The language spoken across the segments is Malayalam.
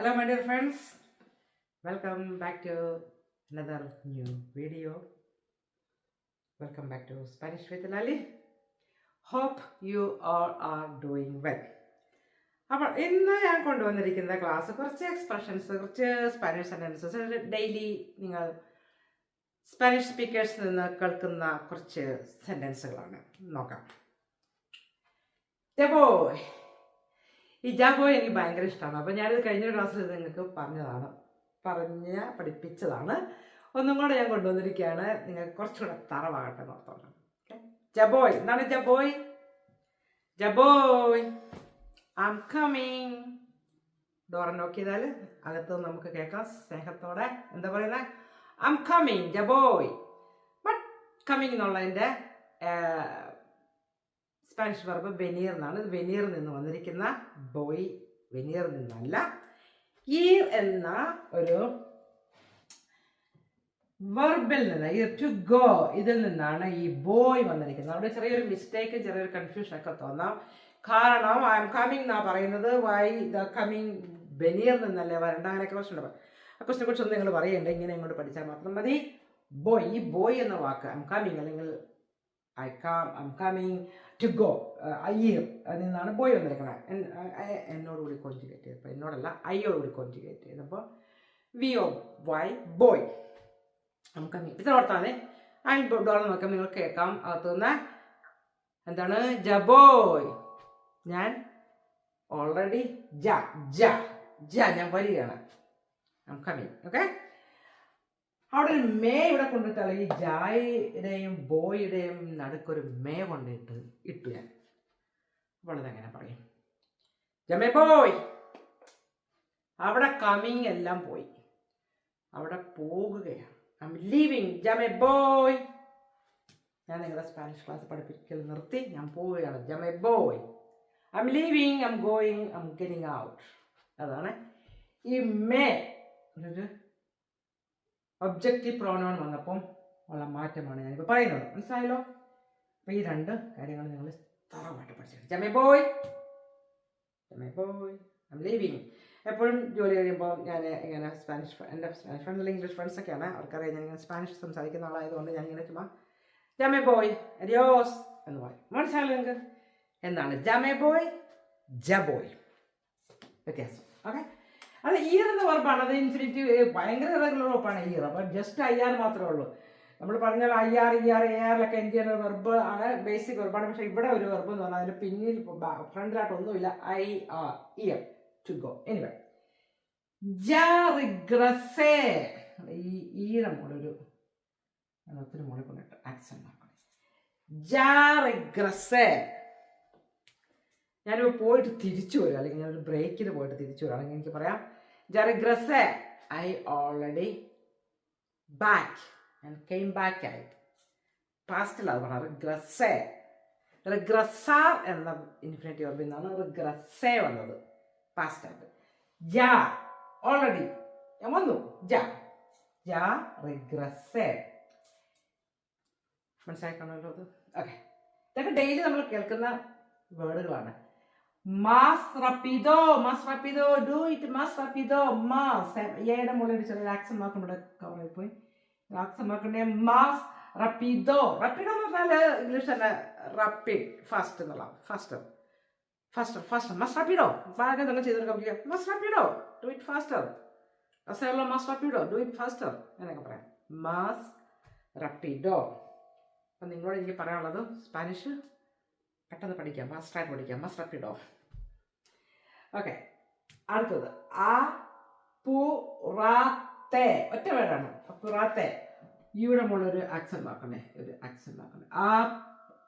Hello, my dear friends welcome back to another new video welcome back to with Lali. Hope you all are doing well. അപ്പോൾ ഇന്ന് ഞാൻ കൊണ്ടുവന്നിരിക്കുന്ന ക്ലാസ് കുറച്ച് എക്സ്പ്രഷൻസ് കുറച്ച് സ്പാനിഷ് സെന്റൻസസ് ഡെയിലി നിങ്ങൾ സ്പാനിഷ് സ്പീക്കേഴ്സിൽ നിന്ന് കേൾക്കുന്ന കുറച്ച് സെന്റൻസുകളാണ് നോക്കാം. ജബോയ് ഈ ജാബോയ് എനിക്ക് ഭയങ്കര ഇഷ്ടമാണ് അപ്പോൾ ഞാനിത് കഴിഞ്ഞ ക്ലാസ്സിൽ നിങ്ങൾക്ക് പറഞ്ഞതാണ്. പറഞ്ഞ പഠിപ്പിച്ചതാണ്. ഒന്നും കൂടെ ഞാൻ കൊണ്ടുവന്നിരിക്കുകയാണ്. നിങ്ങൾക്ക് കുറച്ചുകൂടെ തറവാകട്ടെ നോത്തോണ്ട് ഓക്കെ ജബോയ്. എന്താണ് Jaboy? Jaboy. Am coming door നോക്കിയതാൽ അകത്ത് നമുക്ക് കേൾക്കാം. സ്നേഹത്തോടെ. എന്താ പറയുന്നത് ആം കമ്മിങ് ജബോയ്. ബട്ട് കമ്മിങ് എന്നുള്ളതിന്റെ സ്പാനിഷ് വെർബ് വെനീർ എന്നാണ്. ഇത് വെനീറിൽ നിന്ന് വന്നിരിക്കുന്ന ബോയ് വെനീറിൽ നിന്നല്ല. ഈർ എന്ന ഒരു വെർബിൽ നിന്ന് ഈർ ടു ഗോ ഇതിൽ നിന്നാണ് ഈ ബോയ് വന്നിരിക്കുന്നത്. അവിടെ ചെറിയൊരു മിസ്റ്റേക്ക് ചെറിയൊരു കൺഫ്യൂഷൻ ഒക്കെ തോന്നാം. കാരണം ഐ എം കമ്മിങ് എന്നാ പറയുന്നത്. വൈ ദ കമ്മിങ് ബെനിയർ നിന്നല്ലേ? വരണ്ട അങ്ങനെ ക്വസ്റ്റൻ ഉണ്ട്. ആ ക്വസ്റ്റിനെ കുറിച്ചൊന്നും നിങ്ങൾ പറയണ്ട. ഇങ്ങനെ ഇങ്ങോട്ട് പഠിച്ചാൽ മാത്രം മതി. ബോയ് ഈ ബോയ് എന്ന വാക്ക് ഐ എം കമ്മിങ് അല്ലെങ്കിൽ I come I'm coming to go Iyer അതിൽ നിന്നാണ് ബോയ് വന്നിരിക്കുന്നത് എന്നോട് കൂടി കോഞ്ചുഗേറ്റ് ചെയ്തപ്പോൾ എന്നോടല്ല അയ്യോട് കൂടി കോഞ്ചുഗേറ്റ് ചെയ്തപ്പോൾ വി ഓ വൈ ബോയ് നമുക്ക് ഇത്ര ഓർത്താൽ മതി. ആ ഡോളർ നോക്കാം നിങ്ങൾ കേൾക്കാം. അകത്തുനിന്ന് എന്താണ്? ജബോയ് ഞാൻ ഓൾറെഡി ജ ജ ജ ഞാൻ വരികയാണ്. കമ്മിങ് ഓക്കെ അവിടെ ഒരു മേ ഇവിടെ കൊണ്ടിട്ടാണ് ഈ ജായുടെയും ബോയുടെയും നടുക്കൊരു മേ കൊണ്ടിട്ട് ഇട്ടു ഞാൻ. അപ്പോൾ അങ്ങനെ പറയും? ജമേ ബോയ് അവിടെ കമ്മിങ് എല്ലാം പോയി. അവിടെ പോകുകയാണ്. ഐ എം ലീവിങ് ജമേ ബോയ് ഞാൻ നിങ്ങളുടെ സ്പാനിഷ് ക്ലാസ് പഠിപ്പിക്കൽ നിർത്തി. ഞാൻ പോവുകയാണ്. ജമേ boy I'm leaving I'm going I'm getting out അതാണ് ഈ മേ. ഒരു ഒബ്ജക്റ്റീവ് പ്രോനോൺ വന്നപ്പം ഉള്ള മാറ്റമാണ് ഞാനിപ്പോൾ പറയുന്നത്. മനസ്സിലായല്ലോ? അപ്പോൾ ഈ രണ്ട് കാര്യങ്ങൾ നിങ്ങൾ തറവായിട്ട് പഠിച്ചിട്ടുണ്ട് ജമേ ബോയ്. ജമേ ബോയ്. ഐ ലീവിങ് എപ്പോഴും ജോലി കഴിയുമ്പോൾ ഞാൻ ഇങ്ങനെ സ്പാനിഷ് എന്റെ സ്പാനിഷ് ഫ്രണ്ട് അല്ലെങ്കിൽ ഇംഗ്ലീഷ് ഫ്രണ്ട്സൊക്കെയാണ് അവർക്കറിയാം ഞാൻ ഇങ്ങനെ സ്പാനിഷ് സംസാരിക്കുന്ന ആളായതുകൊണ്ട് ഞാൻ ഇങ്ങനെ ചുമ്മാ ജമേ ബോയ് അരിയോസ് എന്ന് പറയും. മനസ്സിലായാലും നിങ്ങൾക്ക്? എന്താണ്? ജമേ ബോയ് ജ ബോയ് വ്യത്യാസം. ഓക്കെ അത് ഈർ എന്ന വർബാണ് അത് ഇൻഫിനിറ്റി ഭയങ്കര ഇറഗുലർ വർബാണ് ഈർ അപ്പം ജസ്റ്റ് ഐ ആർ മാത്രമേ ഉള്ളൂ. നമ്മൾ പറഞ്ഞാൽ I R E R A ചെയ്യുന്ന വെർബ് ആണ് ബേസിക് വെർബാണ് പക്ഷേ ഇവിടെ ഒരു വെർബ് എന്ന് പറഞ്ഞാൽ അതിന് പിന്നിൽ ഫ്രണ്ടിലായിട്ട് ഒന്നുമില്ല. ഐ ആർ ഇയർ ടു ഗോ എനിവേ റിഗ്രസേ ഈ ഈയുടെ മുകളിലൊരു ഞാൻ ഒത്തിരി മുകളിൽ കൊണ്ടിട്ട് ആക്സെന്റ് ആക്കണം ജാറിഗ്രസേ ഞാനിപ്പോൾ പോയിട്ട് തിരിച്ചു വരും. അല്ലെങ്കിൽ ഞാനൊരു ബ്രേക്കിന് പോയിട്ട് തിരിച്ചു വരികയാണെങ്കിൽ എനിക്ക് പറയാം ജറിഗ്രസേ ഐ ഓൾറെഡി ബാക്ക് ഞാൻ കെയിം ബാക്ക് ആയി. അത് പറഞ്ഞത് റിഗ്രസേ റിഗ്രസാർ എന്ന ഇൻഫിനിറ്റി ഓർബിൽ നിന്നാണ് റിഗ്രസേ വന്നത്. പാസ്റ്റ് ആയിട്ട്. ജാ ഓൾറെഡി ഞാൻ വന്നു. ജാ. ജാ റിഗ്രസേ മനസ്സിലാക്കണമല്ലോ അത്? ഓക്കെ ഇതൊക്കെ ഡെയിലി നമ്മൾ കേൾക്കുന്ന വേർഡുകളാണ്. മാസ് rápido, മാസ് rápido, ഡു ഇറ്റ് മാസ് rápido, മാസ് ഏയുടെ മുകളിൽ ചെറിയ മാർക്ക് കവർ ആയി പോയി. ആക്സൻ മാർക്കിന്റെ മാസ് റപ്പിദോ റപ്പിഡോ എന്ന് പറഞ്ഞാൽ ഇംഗ്ലീഷ് തന്നെ റപ്പിഡ് ഫാസ്റ്റ് എന്നുള്ള ഫാസ്റ്റർ ഫാസ്റ്റർ ഫാസ്റ്റർ മസ് റപ്പിഡോ ഭാഗം തന്നെ ചെയ്തെടുക്കാൻ മസ് റപ്പിഡോ ഡു ഇറ്റ് ഫാസ്റ്റർ അസേർലോ മസ് റപ്പിഡോ ഡു ഇറ്റ് ഫാസ്റ്റർ എന്നൊക്കെ പറയാം. മാസ് റപ്പിഡോ അപ്പം നിങ്ങളോട് എനിക്ക് പറയാനുള്ളത് സ്പാനിഷ് പെട്ടെന്ന് പഠിക്കാം ഫാസ്റ്റായിട്ട് പഠിക്കാം. മസ്റ്റ് റപ്പിഡോ ഓക്കെ അടുത്തത്. ആ പുറാത്തെ ഒറ്റ വേടാണ് പുറാത്തെ ഇവിടെ മുകളിൽ ഒരു ആക്സെന്റ് ആക്കണേ ഒരു ആക്സെന്റ് ആക്കണേ ആ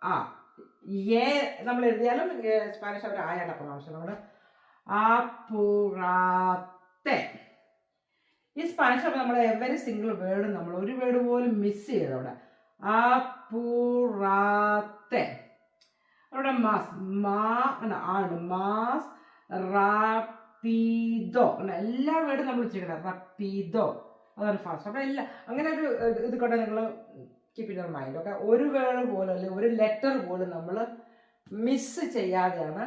ആ. ഏ നമ്മൾ എഴുതിയാലും സ്പാനിഷ് അവർ ആയാണ് പ്രൊണൗൺസ് നമ്മൾ ആ പുറാത്തെ ഈ സ്പാനിഷ് നമ്മൾ എവരി സിംഗിൾ വേർഡ് നമ്മൾ ഒരു വേർഡ് പോലും മിസ് ചെയ്തവിടെ ആ പുറാത്തെ അവിടെ മാസ് മാ ആണ് മാസ് റാപ്പീദോ. എല്ലാ വേർഡും നമ്മൾ വെച്ചിരിക്കണം റപ്പീദോ. അതാണ് ഫാസ്റ്റ് അപ്പോൾ എല്ലാ അങ്ങനെ ഒരു ഇത് കൊണ്ട് നിങ്ങൾ കീപ്പ് ഇൻ മൈൻഡ് ഓക്കെ? ഒരു വേർഡ് പോലും അല്ലെങ്കിൽ ഒരു ലെറ്റർ പോലും നമ്മൾ മിസ് ചെയ്യാതെയാണ്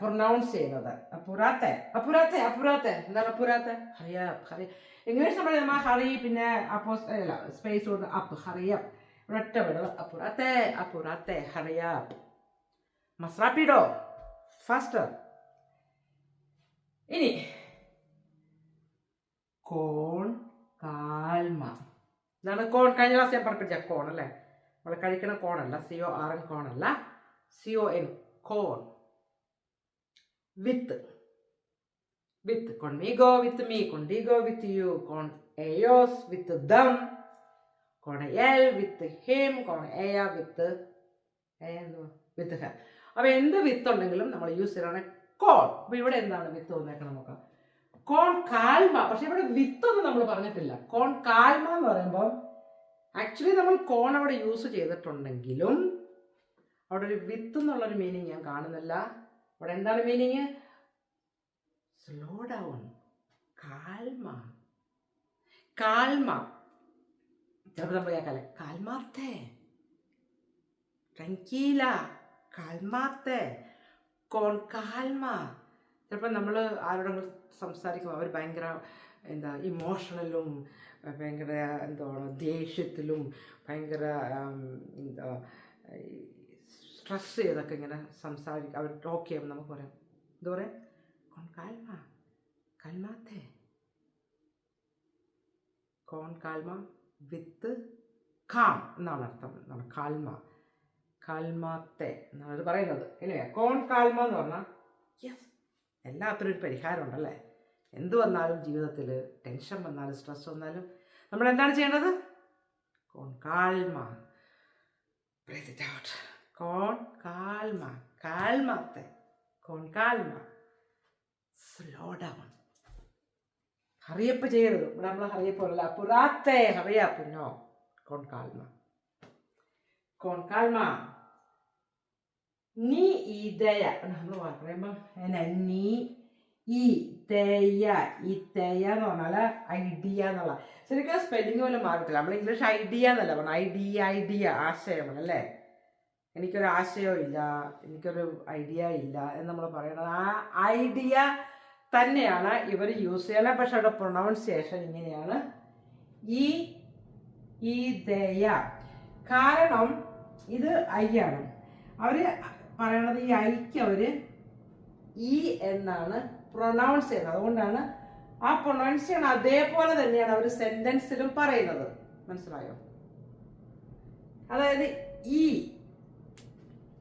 പ്രൊനൗൺസ് ചെയ്യുന്നത്. അപ്പുറാത്തെ അപ്പുറാത്തെ അപ്പുറാത്തെ. എന്താണ് അപ്പുറാത്തെ? ഹറിയ ഹറി ഇംഗ്ലീഷ് നമ്മൾ നമ്മൾ ഹറി പിന്നെ അപ്പോ അല്ല സ്പേസ് കൊടുത്ത് അപ്പ് ഹറിയപ്പ് ഒരൊറ്റ വിടുന്നത് അപ്പുറാത്തെ അപ്പുറാത്തെ ഹറിയ മസ്രാപ്പിഡോ ഫാസ്റ്റർ ഇനി. കോൺ കാൽമ. ഇതാണ് കോൺ. കഴിഞ്ഞ ക്ലാസ് ഞാൻ പഠിപ്പിച്ച കോൺ അല്ലേ? നമ്മൾ കഴിക്കുന്ന കോണല്ല C O R N corn അല്ല. C O N cone. With. With. Conmigo with me. Contigo with you. Con ellos with them. Con él with him. Con ella with with her അപ്പോൾ എന്ത് വിത്ത് ഉണ്ടെങ്കിലും നമ്മൾ യൂസ് ചെയ്യണം കോൺ. അപ്പോൾ ഇവിടെ എന്താണ് വിത്ത് വന്നേക്കണം നോക്കാം. കോൺ കാൽമ. പക്ഷെ ഇവിടെ വിത്തൊന്നും നമ്മൾ പറഞ്ഞിട്ടില്ല. കോൺ കാൽമ എന്ന് പറയുമ്പോൾ ആക്ച്വലി നമ്മൾ കോൺ അവിടെ യൂസ് ചെയ്തിട്ടുണ്ടെങ്കിലും അവിടെ ഒരു വിത്ത് എന്നുള്ളൊരു മീനിങ് ഞാൻ കാണുന്നില്ല. അവിടെ എന്താണ് മീനിങ് സ്ലോ ഡൗൺ കാൽമ. കാൽമ. ചിലപ്പോൾ നമ്മൾ കേൾക്കാല്ലേ? കാൽമാർത്തേ ട്രങ്കീല കാൽമാർത്തേ കോൺ കാൽമ. ചിലപ്പോൾ നമ്മൾ ആരോടെങ്കിലും സംസാരിക്കുമ്പോൾ അവർ ഭയങ്കര എന്താ ഇമോഷണലും ഭയങ്കര എന്താണ് ദേഷ്യത്തിലും ഭയങ്കര എന്താ സ്ട്രെസ് ചെയ്തൊക്കെ ഇങ്ങനെ സംസാരിക്കും അവർ ടോക്ക് ചെയ്യുമ്പോൾ നമുക്ക് പറയാം. എന്താ പറയാം? കോൺ കാൽമ. കൽമാത്തെ. കോൺ കാൽമ വിത്ത് കാം എന്നാണ് അർത്ഥം. കാൽമ. കാൽമാത്തെ എന്നാണ് അത് പറയുന്നത്. ഇനിവേ കോൺ കാൽമ എന്ന് പറഞ്ഞാൽ യെസ് എല്ലാത്തിനും ഒരു പരിഹാരം ഉണ്ടല്ലേ? എന്ത് വന്നാലും ജീവിതത്തിൽ ടെൻഷൻ വന്നാലും സ്ട്രെസ് വന്നാലും നമ്മൾ എന്താണ് ചെയ്യേണ്ടത്? കോൺ കാൽമ. Breathe കോൺ out. കാൽമാത്തെ. calma, കാൽമ. Slow down. ഹറിയപ്പ് ചെയ്യരുത്. ഇവിടെ നമ്മൾ ഹറിയപ്പ് അല്ല പുറാത്തെ ഹറിയപ്പ് നോ കോൺ കാൽമ. കോൺ കാൽമ. നീ ഇതയ നമ്മൾ പറയുമ്പോൾ എന്നാ നീ ഈ തേയ ഈ തേയ എന്ന് പറഞ്ഞാൽ ഐഡിയ എന്നുള്ള. ശരിക്കും സ്പെല്ലിംഗ് പോലും മാറത്തില്ല നമ്മൾ ഇംഗ്ലീഷ് ഐഡിയ എന്നല്ല പറഞ്ഞു ഐഡിയ ഐഡിയ ആശയമാണ് അല്ലേ? എനിക്കൊരു ആശയവും ഇല്ല. എനിക്കൊരു ഐഡിയ ഇല്ല എന്ന് നമ്മൾ പറയണത് ആ ഐഡിയ തന്നെയാണ് ഇവർ യൂസ് ചെയ്യുന്നത് പക്ഷെ അവിടെ പ്രൊണൗൺസിയേഷൻ ഇങ്ങനെയാണ്. ഈ ഈ ദയ കാരണം ഇത് ഐ ആണ് അവർ പറയണത് ഈ ഐക്ക് അവർ ഇ എന്നാണ് പ്രൊണൗൺസ് ചെയ്യുന്നത്. അതുകൊണ്ടാണ് ആ പ്രൊണൗൺസ് ചെയ്യണ അതേപോലെ തന്നെയാണ് അവർ സെന്റൻസിലും പറയുന്നത്. മനസ്സിലായോ? അതായത് ഈ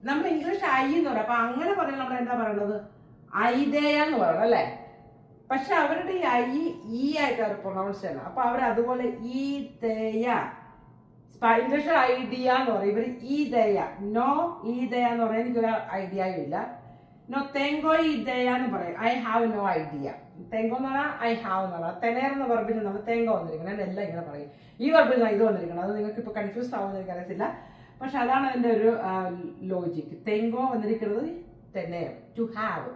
നമ്മൾ ഇംഗ്ലീഷ് ഐ എന്ന് പറയും. അപ്പൊ അങ്ങനെ പറയുന്ന നമ്മൾ എന്താ പറയണത്? ഐദേയ എന്ന് പറയണം അല്ലേ? പക്ഷെ അവരുടെ ഈ ഐ ഈ ആയിട്ട് അവർ പ്രൊണൗൺസ് ചെയ്യണം അപ്പൊ അവർ അതുപോലെ ഈ തേയ ഇംഗ്ലീഷിൽ ഐഡിയ എന്ന് പറയും. ഇവർ ഈ ദയ നോ ഈ ദയ എന്ന് പറയാൻ എനിക്കൊരു ഐഡിയയും ഇല്ല. നോ തെങ്കോ ഈ ദയ എന്ന് പറയും. ഐ ഹാവ് നോ ഐഡിയ തെങ്കോ എന്ന് പറഞ്ഞാൽ ഐ ഹാവ് എന്ന് പറഞ്ഞാൽ തെനേർ എന്ന വെർബിൽ നമ്മൾ തെങ്കോ വന്നിരിക്കണം. എല്ലാം ഇങ്ങനെ പറയും. ഈ വെർബിൽ ഇത് വന്നിരിക്കണം. അത് നിങ്ങൾക്ക് ഇപ്പോൾ കൺഫ്യൂസ്ഡ് ആവുമെന്ന് എനിക്കറിയത്തില്ല. പക്ഷെ അതാണ് അതിന്റെ ഒരു ലോജിക്ക് തെങ്കോ വന്നിരിക്കുന്നത് തെനേർ. ടു ഹാവ്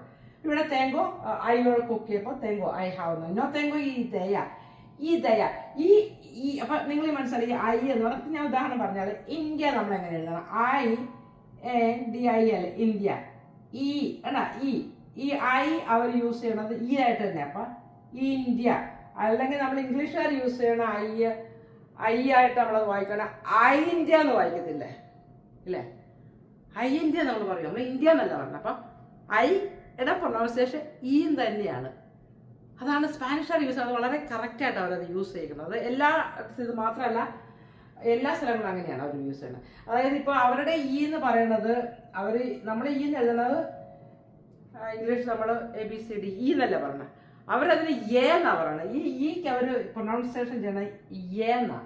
ഇവിടെ തേങ്കോ ഐ കുക്ക് ചെയ്യുമ്പോൾ തേങ്കോ. ഐ ഹാവ് നോ തേങ്കോ ഈ ദയ. ഈ ദയ ഈ ഈ അപ്പൊ നിങ്ങൾ മനസ്സിലായി ഐ എന്ന് പറഞ്ഞാൽ ഞാൻ ഉദാഹരണം പറഞ്ഞാൽ ഇന്ത്യ നമ്മൾ എങ്ങനെ എഴുതണം? I A D I L India. ഈ എന്നാ ഈ ഈ ഐ അവർ യൂസ് ചെയ്യണത് ഈ ആയിട്ട് തന്നെ അപ്പൊ ഇന്ത്യ. അല്ലെങ്കിൽ നമ്മൾ ഇംഗ്ലീഷുകാർ യൂസ് ചെയ്യണ ഐ ഐ ആയിട്ട് നമ്മളത് വായിക്കണം ഐ ഇന്ത്യ എന്ന് വായിക്കത്തില്ലേ? ഇല്ലേ? ഐ ഇന്ത്യ നമ്മൾ പറയും. നമ്മൾ ഇന്ത്യ എന്നല്ല പറഞ്ഞത്. അപ്പം ഐ എടാ പ്രൊണൗൺസിയേഷൻ ഈ തന്നെയാണ്. അതാണ് സ്പാനിഷുകാർ യൂസ് ചെയ്യുന്നത്. വളരെ കറക്റ്റായിട്ട് അവരത് യൂസ് ചെയ്യുന്നത്. എല്ലാ ഇത് മാത്രമല്ല എല്ലാ സ്ഥലങ്ങളും അങ്ങനെയാണ് അവർ യൂസ് ചെയ്യുന്നത്. അതായത് ഇപ്പോൾ അവരുടെ ഈ എന്ന് പറയുന്നത് അവർ നമ്മൾ ഈ എന്ന് എഴുതുന്നത് ഇംഗ്ലീഷ് നമ്മൾ A B C D E എന്നല്ല പറഞ്ഞത് അവരതിന് എ എന്നാ പറയുന്നത് ഈ ഈക്ക് അവർ പ്രൊണൗൺസിയേഷൻ ചെയ്യണത് എ എന്നാ.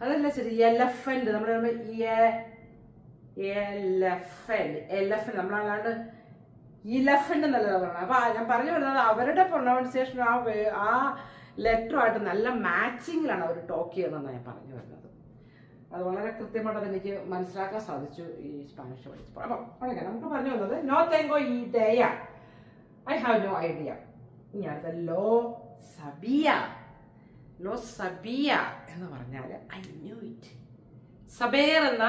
അതല്ല ശരി? എലഫന്റ് നമ്മൾ എലഫൻ എലഫൻ നമ്മളല്ലാണ്ട് ഇലഫന്റ് എന്നല്ല പറയുന്നത് അപ്പൊ ഞാൻ പറഞ്ഞു വരുന്നത് അവരുടെ പ്രൊണൗൺസിയേഷൻ ആ ആ ലെറ്ററുമായിട്ട് നല്ല മാച്ചിങ്ങിലാണ് അവർ ടോക്ക് ചെയ്യുന്നതെന്നാണ് ഞാൻ പറഞ്ഞു വരുന്നത്. അത് വളരെ കൃത്യമായിട്ട് എനിക്ക് മനസ്സിലാക്കാൻ സാധിച്ചു ഈ സ്പാനിഷ് പഠിച്ചപ്പോൾ അപ്പം അങ്ങനെ നമുക്ക് പറഞ്ഞു വന്നത് നോ തെങ്കോ ഈ ദയ ഐ ഹാവ് നോ ഐഡിയ ഇനി അടുത്ത ലോ സബിയ ലോ സബിയ എന്ന് പറഞ്ഞാൽ ഐ ന്യൂ ഇറ്റ് സബേർ എന്ന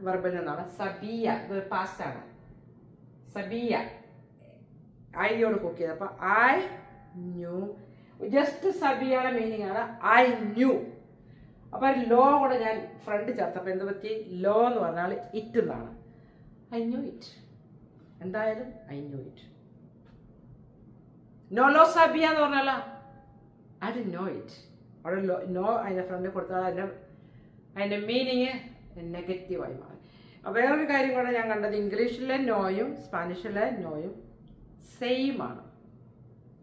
വെർബിൽ നിന്നാണ് സബിയ ഇത് പാസ്റ്റ് ആണ്. സബിയ ഐയോട് കുക്ക് ചെയ്ത് അപ്പൊ ഐ ന്യൂ ജസ്റ്റ് സബിയയുടെ മീനിങ് ആണ് ഐ ന്യൂ അപ്പൊ ലോ കൂടെ ഞാൻ ഫ്രണ്ട് ചേർത്തപ്പോൾ എന്ത് പറ്റി? ലോ എന്ന് പറഞ്ഞാൽ ഇറ്റ് എന്നാണ്. ഐ ന്യൂ ഇറ്റ് എന്തായാലും ഐ ന്യൂ ഇറ്റ് നോ ലോ സബിയ എന്ന് പറഞ്ഞാലോ? ഐ ഡി നോ ഇറ്റ് അവിടെ ലോ നോ അതിന്റെ ഫ്രണ്ടിൽ കൊടുത്താൽ അതിന്റെ അതിന്റെ മീനിങ് നെഗറ്റീവായി മാറി. അപ്പോൾ വേറൊരു കാര്യം കൂടെ ഞാൻ കണ്ടത്. ഇംഗ്ലീഷിലെ നോയും സ്പാനിഷിലെ നോയും സെയിം ആണ്.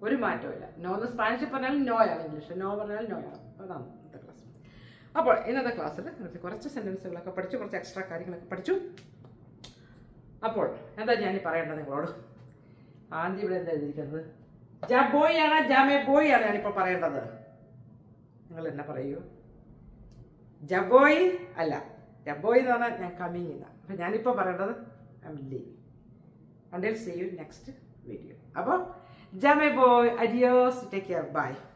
ഒരു മാറ്റമില്ല നോ എന്ന് സ്പാനിഷിൽ പറഞ്ഞാൽ നോയാണ് ഇംഗ്ലീഷ് നോ പറഞ്ഞാൽ നോയാണ് അതാണ് ഇന്നത്തെ ക്ലാസ് അപ്പോൾ ഇന്നത്തെ ക്ലാസ്സിൽ കുറച്ച് സെന്റൻസുകളൊക്കെ പഠിച്ചു കുറച്ച് എക്സ്ട്രാ കാര്യങ്ങളൊക്കെ പഠിച്ചു. അപ്പോൾ എന്താ ഞാൻ പറയേണ്ടത് നിങ്ങളോട്? ആദ്യം ഇവിടെ എന്താ എഴുതിയിരിക്കുന്നത്? ജാ ബോയ് ആണ് ജാമേ ബോയ് ആണ് ഞാനിപ്പോൾ പറയേണ്ടത്. നിങ്ങൾ എന്നെ പറയൂ. ജബോയ് അല്ല ജബോയ് എന്ന് പറഞ്ഞാൽ ഞാൻ കമ്മിങ് ഇല്ല. അപ്പം ഞാനിപ്പോൾ പറയേണ്ടത് I'm leave until see you next video. About Jamie eh, boy, adios, take care, bye.